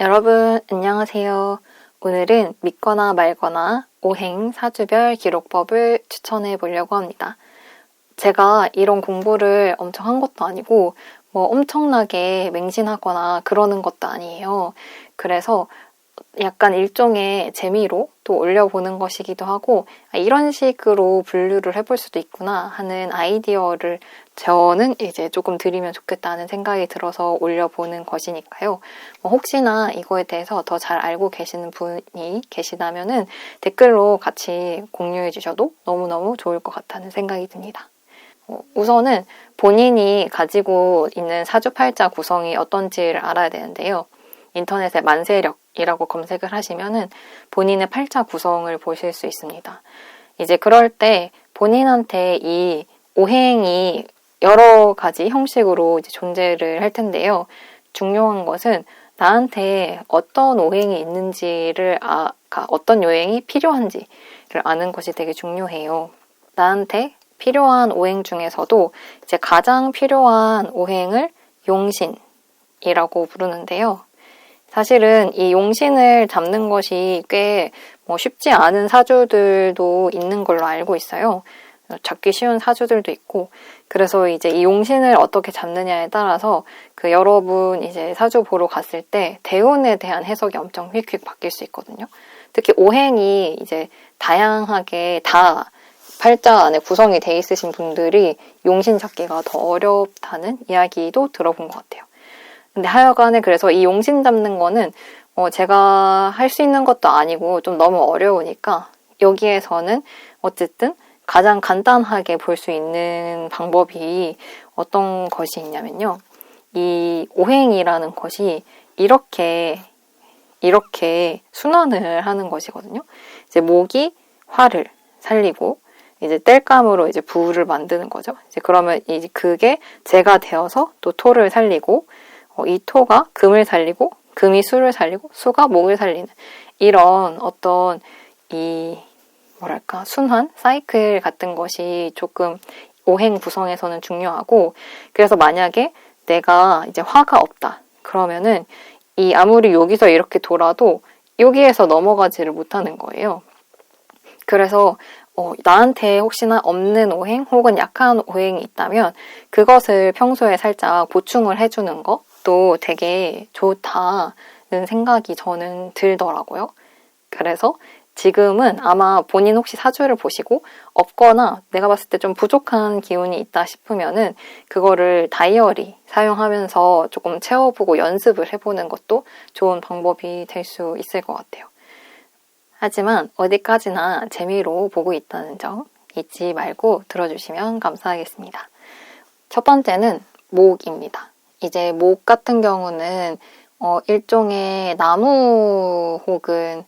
여러분, 안녕하세요. 오늘은 믿거나 말거나 오행 사주별 기록법을 추천해 보려고 합니다. 제가 이런 공부를 엄청 한 것도 아니고, 뭐 엄청나게 맹신하거나 그러는 것도 아니에요. 그래서 약간 일종의 재미로 또 올려보는 것이기도 하고 아, 이런 식으로 분류를 해볼 수도 있구나 하는 아이디어를 저는 이제 조금 드리면 좋겠다는 생각이 들어서 올려보는 것이니까요. 뭐 혹시나 이거에 대해서 더 잘 알고 계시는 분이 계시다면은 댓글로 같이 공유해 주셔도 너무너무 좋을 것 같다는 생각이 듭니다. 어, 우선은 본인이 가지고 있는 사주팔자 구성이 어떤지를 알아야 되는데요. 인터넷에 만세력이라고 검색을 하시면은 본인의 팔자 구성을 보실 수 있습니다. 이제 그럴 때 본인한테 이 오행이 여러 가지 형식으로 존재를 할 텐데요. 중요한 것은 나한테 어떤 오행이 있는지를 아, 어떤 요행이 필요한지를 아는 것이 되게 중요해요. 나한테 필요한 오행 중에서도 이제 가장 필요한 오행을 용신이라고 부르는데요. 사실은 이 용신을 잡는 것이 꽤 뭐 쉽지 않은 사주들도 있는 걸로 알고 있어요. 잡기 쉬운 사주들도 있고 그래서 이제 이 용신을 어떻게 잡느냐에 따라서 그 여러분 이제 사주 보러 갔을 때 대운에 대한 해석이 엄청 휙휙 바뀔 수 있거든요. 특히 오행이 이제 다양하게 다 팔자 안에 구성이 돼 있으신 분들이 용신 잡기가 더 어렵다는 이야기도 들어본 것 같아요. 근데 하여간에 그래서 이 용신 잡는 거는 어 제가 할 수 있는 것도 아니고 좀 너무 어려우니까 여기에서는 어쨌든 가장 간단하게 볼 수 있는 방법이 어떤 것이 있냐면요. 이 오행이라는 것이 이렇게 이렇게 순환을 하는 것이거든요. 이제 목이 화를 살리고 이제 땔감으로 이제 부를 만드는 거죠. 이제 그러면 이제 그게 재가 되어서 또 토를 살리고 어, 이 토가 금을 살리고 금이 수를 살리고 수가 목을 살리는 이런 어떤 이 뭐랄까 순환 사이클 같은 것이 조금 오행 구성에서는 중요하고 그래서 만약에 내가 이제 화가 없다 그러면은 이 아무리 여기서 이렇게 돌아도 여기에서 넘어가지를 못하는 거예요. 그래서 어, 나한테 혹시나 없는 오행 혹은 약한 오행이 있다면 그것을 평소에 살짝 보충을 해주는 것또 되게 좋다는 생각이 저는 들더라고요. 그래서 지금은 아마 본인 혹시 사주를 보시고 없거나 내가 봤을 때 좀 부족한 기운이 있다 싶으면은 그거를 다이어리 사용하면서 조금 채워보고 연습을 해보는 것도 좋은 방법이 될 수 있을 것 같아요. 하지만 어디까지나 재미로 보고 있다는 점 잊지 말고 들어주시면 감사하겠습니다. 첫 번째는 목입니다. 이제 목 같은 경우는 어, 일종의 나무 혹은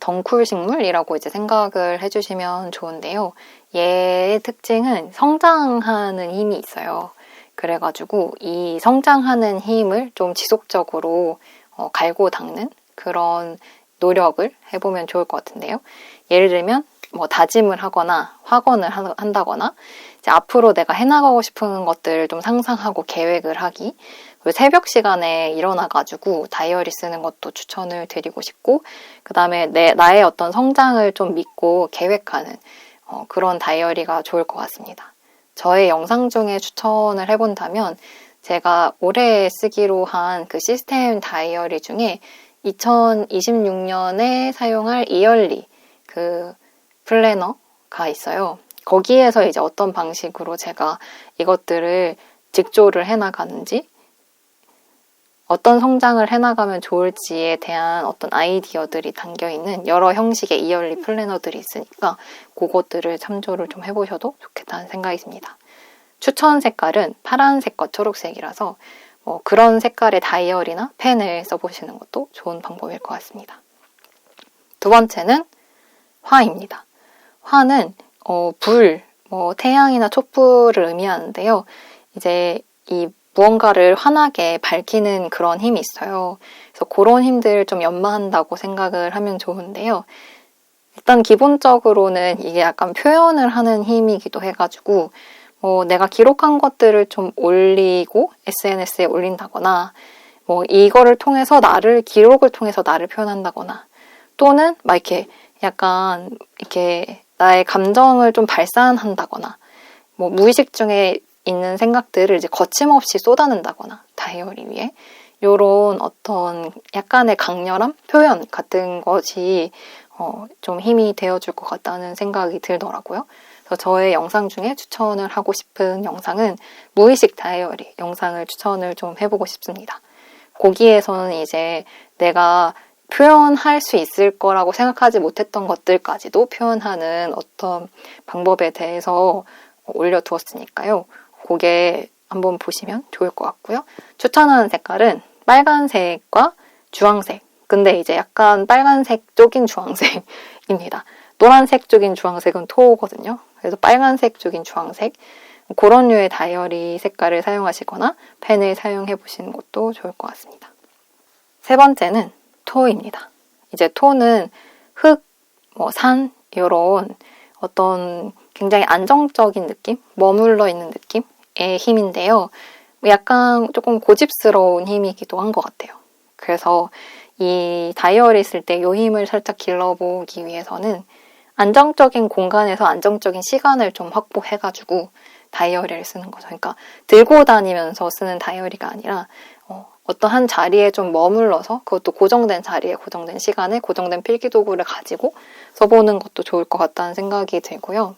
덩쿨 식물이라고 이제 생각을 해주시면 좋은데요. 얘의 특징은 성장하는 힘이 있어요. 그래가지고 이 성장하는 힘을 좀 지속적으로 어, 갈고 닦는 그런 노력을 해보면 좋을 것 같은데요. 예를 들면 뭐 다짐을 하거나 확언을 한다거나 앞으로 내가 해나가고 싶은 것들을 좀 상상하고 계획을 하기 새벽 시간에 일어나가지고 다이어리 쓰는 것도 추천을 드리고 싶고 그 다음에 내 나의 어떤 성장을 좀 믿고 계획하는 어, 그런 다이어리가 좋을 것 같습니다. 저의 영상 중에 추천을 해본다면 제가 올해 쓰기로 한 그 시스템 다이어리 중에 2026년에 사용할 이열리 그 플래너가 있어요. 거기에서 이제 어떤 방식으로 제가 이것들을 직조를 해나가는지 어떤 성장을 해나가면 좋을지에 대한 어떤 아이디어들이 담겨 있는 여러 형식의 이열리 플래너들이 있으니까 그것들을 참조를 좀 해보셔도 좋겠다는 생각이 듭니다. 추천 색깔은 파란색과 초록색이라서 뭐 그런 색깔의 다이어리나 펜을 써보시는 것도 좋은 방법일 것 같습니다. 두 번째는 화입니다. 화는 어, 불, 뭐 태양이나 촛불을 의미하는데요. 이제 이 무언가를 환하게 밝히는 그런 힘이 있어요. 그래서 그런 힘들을 좀 연마한다고 생각을 하면 좋은데요. 일단 기본적으로는 이게 약간 표현을 하는 힘이기도 해가지고 뭐 내가 기록한 것들을 좀 올리고 SNS에 올린다거나 뭐 이거를 통해서 나를 기록을 통해서 나를 표현한다거나 또는 막 이렇게 약간 이렇게 나의 감정을 좀 발산한다거나 뭐 무의식 중에 있는 생각들을 이제 거침없이 쏟아낸다거나 다이어리 위에 요런 어떤 약간의 강렬함 표현 같은 것이 어, 좀 힘이 되어줄 것 같다는 생각이 들더라고요. 그래서 저의 영상 중에 추천을 하고 싶은 영상은 무의식 다이어리 영상을 추천을 좀 해보고 싶습니다. 거기에서는 이제 내가 표현할 수 있을 거라고 생각하지 못했던 것들까지도 표현하는 어떤 방법에 대해서 올려두었으니까요. 그게 한번 보시면 좋을 것 같고요. 추천하는 색깔은 빨간색과 주황색. 근데 이제 약간 빨간색 쪽인 주황색입니다. 노란색 쪽인 주황색은 토거든요. 그래서 빨간색 쪽인 주황색. 그런 류의 다이어리 색깔을 사용하시거나 펜을 사용해 보시는 것도 좋을 것 같습니다. 세 번째는 토입니다. 이제 토는 흙, 뭐 산, 이런 어떤 굉장히 안정적인 느낌, 머물러 있는 느낌의 힘인데요. 약간 조금 고집스러운 힘이기도 한 것 같아요. 그래서 이 다이어리 쓸 때 이 힘을 살짝 길러보기 위해서는 안정적인 공간에서 안정적인 시간을 좀 확보해가지고 다이어리를 쓰는 거죠. 그러니까 들고 다니면서 쓰는 다이어리가 아니라 어, 어떤 한 자리에 좀 머물러서 그것도 고정된 자리에 고정된 시간에 고정된 필기 도구를 가지고 써보는 것도 좋을 것 같다는 생각이 들고요.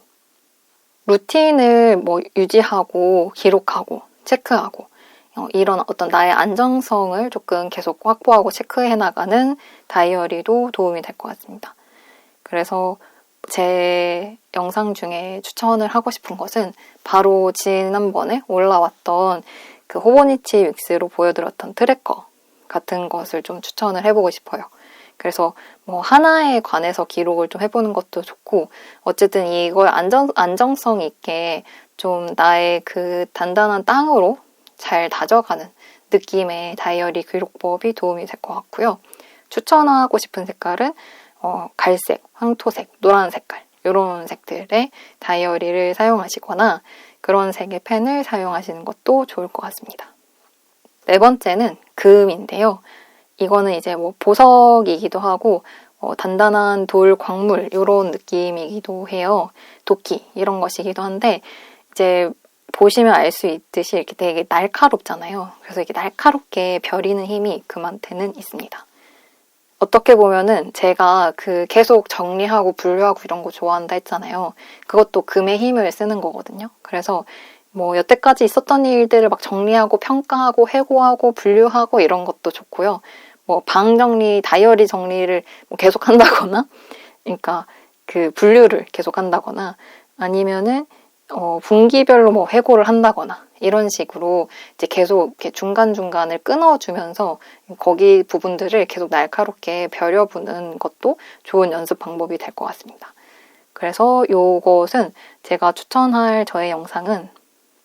루틴을 뭐 유지하고 기록하고 체크하고 어, 이런 어떤 나의 안정성을 조금 계속 확보하고 체크해 나가는 다이어리도 도움이 될 것 같습니다. 그래서 제 영상 중에 추천을 하고 싶은 것은 바로 지난번에 올라왔던 그 호보니치 윅스로 보여드렸던 트래커 같은 것을 좀 추천을 해보고 싶어요. 그래서 뭐 하나에 관해서 기록을 좀 해보는 것도 좋고 어쨌든 이걸 안정, 안정성 있게 좀 나의 그 단단한 땅으로 잘 다져가는 느낌의 다이어리 기록법이 도움이 될 것 같고요. 추천하고 싶은 색깔은 어, 갈색, 황토색, 노란 색깔 이런 색들의 다이어리를 사용하시거나 그런 색의 펜을 사용하시는 것도 좋을 것 같습니다. 네 번째는 금인데요. 이거는 이제 뭐 보석이기도 하고 어, 단단한 돌 광물 이런 느낌이기도 해요. 도끼 이런 것이기도 한데 이제 보시면 알 수 있듯이 이렇게 되게 날카롭잖아요. 그래서 이렇게 날카롭게 벼리는 힘이 금한테는 있습니다. 어떻게 보면은 제가 그 계속 정리하고 분류하고 이런 거 좋아한다 했잖아요. 그것도 금의 힘을 쓰는 거거든요. 그래서 뭐 여태까지 있었던 일들을 막 정리하고 평가하고 해고하고 분류하고 이런 것도 좋고요. 뭐 방 정리, 다이어리 정리를 뭐 계속 한다거나, 그러니까 그 분류를 계속 한다거나, 아니면은 어, 분기별로 뭐 해고를 한다거나 이런 식으로 이제 계속 이렇게 중간중간을 끊어주면서 거기 부분들을 계속 날카롭게 벼려보는 것도 좋은 연습 방법이 될 것 같습니다. 그래서 이것은 제가 추천할 저의 영상은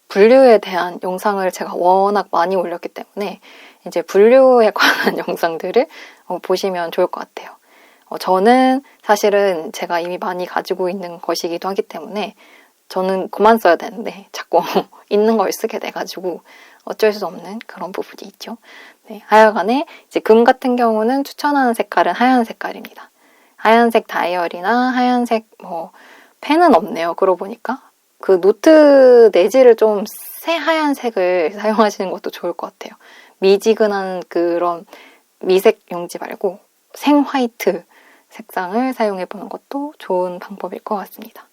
분류에 대한 영상을 제가 워낙 많이 올렸기 때문에 이제 분류에 관한 영상들을 어, 보시면 좋을 것 같아요. 어, 저는 사실은 제가 이미 많이 가지고 있는 것이기도 하기 때문에 저는 그만 써야 되는데 자꾸 있는 걸 쓰게 돼가지고 어쩔 수 없는 그런 부분이 있죠. 네, 하여간에 이제 금 같은 경우는 추천하는 색깔은 하얀 색깔입니다. 하얀색 다이어리나 하얀색 뭐 펜은 없네요. 그러고 보니까 그 노트 내지를 좀 새하얀 색을 사용하시는 것도 좋을 것 같아요. 미지근한 그런 미색 용지 말고 생 화이트 색상을 사용해 보는 것도 좋은 방법일 것 같습니다.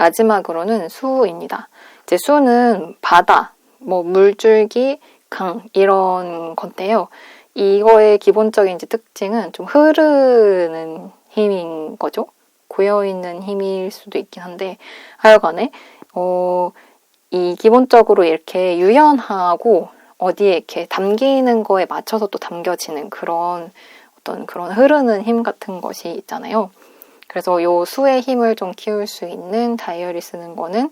마지막으로는 수입니다. 이제 수는 바다, 뭐 물줄기, 강 이런 건데요. 이거의 기본적인 이제 특징은 좀 흐르는 힘인 거죠. 고여 있는 힘일 수도 있긴 한데 하여간에 어, 이 기본적으로 이렇게 유연하고 어디에 이렇게 담기는 거에 맞춰서 또 담겨지는 그런 어떤 그런 흐르는 힘 같은 것이 있잖아요. 그래서 요 수의 힘을 좀 키울 수 있는 다이어리 쓰는 거는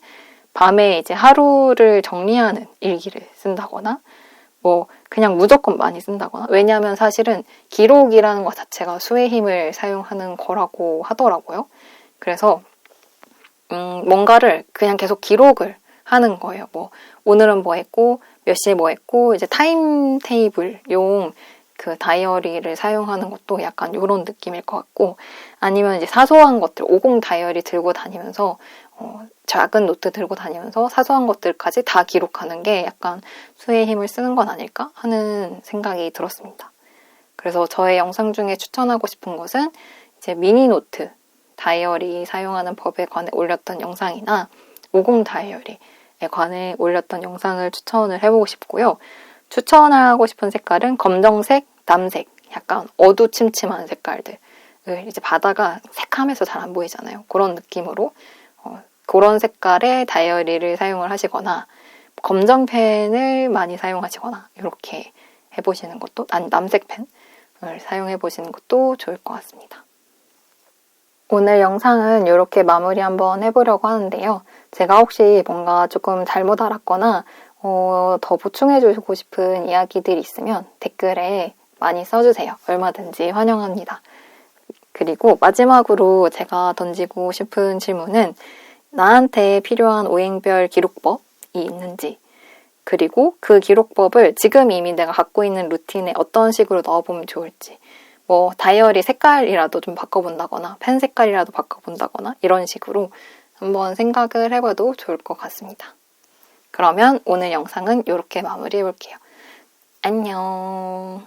밤에 이제 하루를 정리하는 일기를 쓴다거나 뭐 그냥 무조건 많이 쓴다거나 왜냐하면 사실은 기록이라는 것 자체가 수의 힘을 사용하는 거라고 하더라고요. 그래서 음, 뭔가를 그냥 계속 기록을 하는 거예요. 뭐 오늘은 뭐 했고 몇 시에 뭐 했고 이제 타임 테이블용 그 다이어리를 사용하는 것도 약간 이런 느낌일 것 같고 아니면 이제 사소한 것들 50 다이어리 들고 다니면서 어, 작은 노트 들고 다니면서 사소한 것들까지 다 기록하는 게 약간 수의 힘을 쓰는 건 아닐까 하는 생각이 들었습니다. 그래서 저의 영상 중에 추천하고 싶은 것은 이제 미니 노트 다이어리 사용하는 법에 관해 올렸던 영상이나 50 다이어리에 관해 올렸던 영상을 추천을 해보고 싶고요. 추천하고 싶은 색깔은 검정색, 남색, 약간 어두침침한 색깔들을 이제 바다가 새카매서 잘 안 보이잖아요. 그런 느낌으로 어, 그런 색깔의 다이어리를 사용을 하시거나 검정 펜을 많이 사용하시거나 이렇게 해보시는 것도 아니 남색 펜을 사용해 보시는 것도 좋을 것 같습니다. 오늘 영상은 이렇게 마무리 한번 해보려고 하는데요. 제가 혹시 뭔가 조금 잘못 알았거나 어, 더 보충해주고 싶은 이야기들이 있으면 댓글에 많이 써주세요. 얼마든지 환영합니다. 그리고 마지막으로 제가 던지고 싶은 질문은 나한테 필요한 오행별 기록법이 있는지 그리고 그 기록법을 지금 이미 내가 갖고 있는 루틴에 어떤 식으로 넣어보면 좋을지 뭐 다이어리 색깔이라도 좀 바꿔본다거나 펜 색깔이라도 바꿔본다거나 이런 식으로 한번 생각을 해봐도 좋을 것 같습니다. 그러면 오늘 영상은 이렇게 마무리해 볼게요. 안녕.